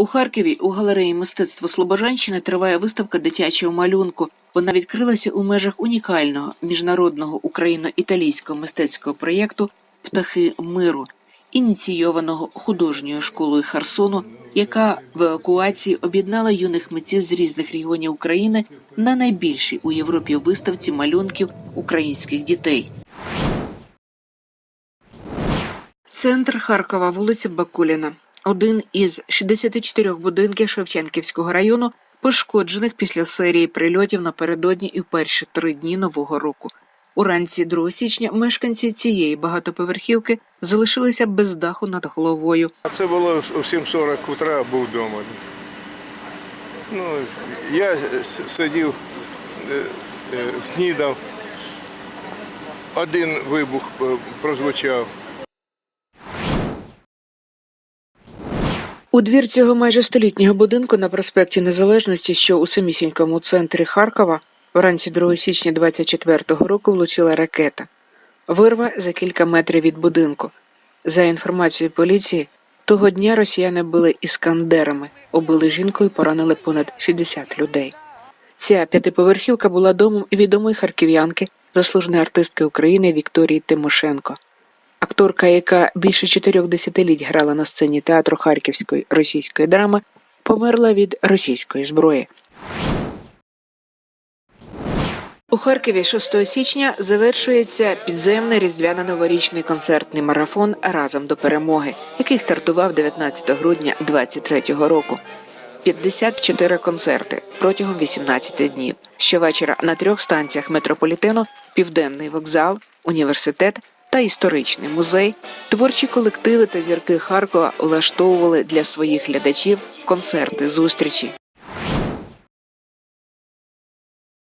У Харкові у галереї мистецтво Слобожанщини триває виставка дитячого малюнку. Вона відкрилася у межах унікального міжнародного україно-італійського мистецького проєкту Птахи миру, ініційованого художньою школою Харсону, яка в евакуації об'єднала юних митців з різних регіонів України на найбільшій у Європі виставці малюнків українських дітей. Центр Харкова, вулиця Бакуліна. Один із 64 будинків Шевченківського району, пошкоджених після серії прильотів напередодні і в перші три дні нового року. Уранці 2 січня мешканці цієї багатоповерхівки залишилися без даху над головою. Це було о 7.40 утра, був вдома. Ну, я сидів, е, е, снідав. Один вибух е, прозвучав. У двір цього майже столітнього будинку на проспекті Незалежності, що у самісінькому центрі Харкова, вранці 2 січня 24-го року влучила ракета. Вирва за кілька метрів від будинку. За інформацією поліції, того дня росіяни били іскандерами, убили жінку і поранили понад 60 людей. Ця п'ятиповерхівка була домом відомої харків'янки, заслуженої артистки України Вікторії Тимошенко. Акторка, яка більше чотирьох десятиліть грала на сцені театру харківської російської драми, померла від російської зброї. У Харкові 6 січня завершується підземний різдвяно-новорічний концертний марафон разом до перемоги, який стартував 19 грудня 2023 року. 54 концерти протягом 18 днів. Щовечора на трьох станціях метрополітену Південний вокзал, університет та історичний музей. Творчі колективи та зірки Харкова влаштовували для своїх глядачів концерти зустрічі.